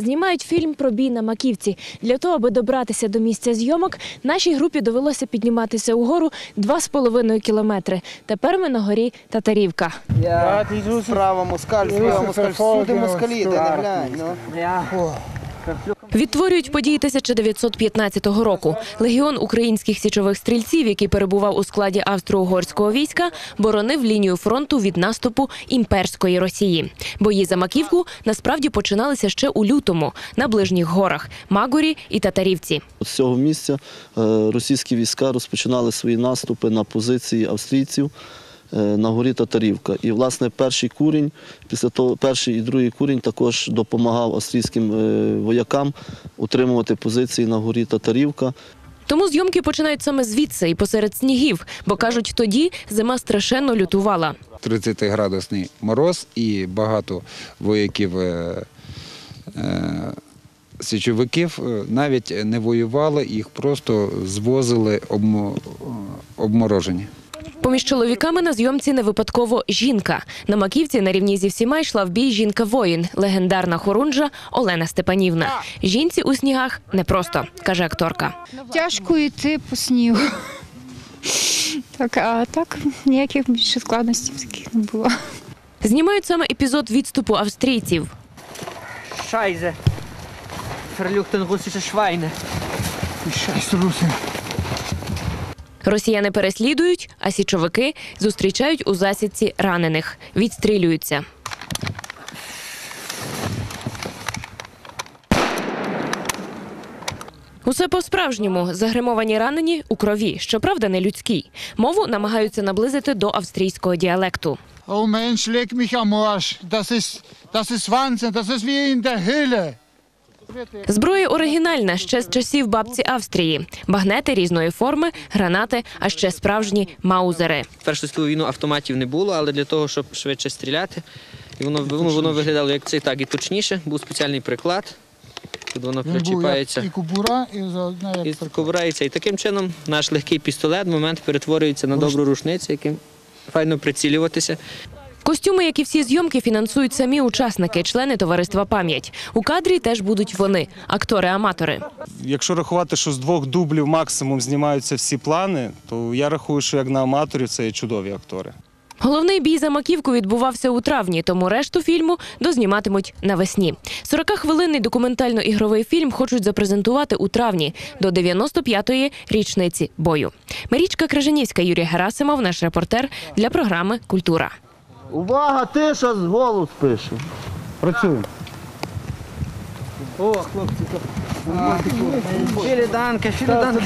знімають фільм про бій на Маківці. Для того, аби добратися до місця зйомок, нашій групі довелося підніматися угору 2,5 кілометри. Тепер ми на горі Татарівка. Я Справа москаль, зліва москаль, всюди москалі, ти не глянь. Ну. Відтворюють події 1915 року. Легіон українських січових стрільців, який перебував у складі австро-угорського війська, боронив лінію фронту від наступу імперської Росії. Бої за Маківку насправді починалися ще у лютому на ближніх горах Магурі і Татарівці. З цього місця е, російські війська розпочинали свої наступи на позиції австрійців на горі Татарівка. І, власне, перший курінь, після того перший і другий курінь також допомагав австрійським е, воякам утримувати позиції на горі Татарівка. Тому зйомки починають саме звідси і посеред снігів, бо кажуть, тоді зима страшенно лютувала. 30-градусний мороз і багато вояків е, е, січовиків е, навіть не воювали, їх просто звозили обмо- обморожені. Поміж чоловіками на зйомці не випадково жінка. На маківці на рівні зі всіма йшла в бій жінка-воїн, легендарна хорунжа Олена Степанівна. Жінці у снігах непросто, каже акторка. Тяжко йти по снігу. Так, а так ніяких більше складностей таких не було. Знімають саме епізод відступу австрійців. Scheiße. Verfluchten russische Schweine. Росіяни переслідують, а січовики зустрічають у засідці ранених, відстрілюються. Усе по-справжньому загримовані ранені у крові, щоправда, не людській. Мову намагаються наблизити до австрійського діалекту. Oh Mensch, leg mich am Arsch. Das ist, das ist Wahnsinn. Das ist wie in der Hölle. Зброя оригінальна ще з часів бабці Австрії: багнети різної форми, гранати, а ще справжні маузери. В Першу світову війну автоматів не було, але для того, щоб швидше стріляти, і воно, воно, воно виглядало як це так і точніше. Був спеціальний приклад. Тут воно причіпається і кубура, і заодно і як ковирається. І таким чином наш легкий пістолет в момент перетворюється на добру рушницю, яким файно прицілюватися. Костюми, як і всі зйомки, фінансують самі учасники, члени товариства Пам'ять. У кадрі теж будуть вони, актори-аматори. Якщо рахувати, що з двох дублів максимум знімаються всі плани, то я рахую, що як на аматорів це є чудові актори. Головний бій за маківку відбувався у травні, тому решту фільму дозніматимуть навесні. 40-хвилинний документально-ігровий фільм хочуть запрезентувати у травні до 95-ї річниці бою. Марічка Кражанівська, Юрій Герасимов, наш репортер для програми Культура. Увага, тиша, з голос пише. Працюємо. О, хлопці, Філі філіданка. філі данке.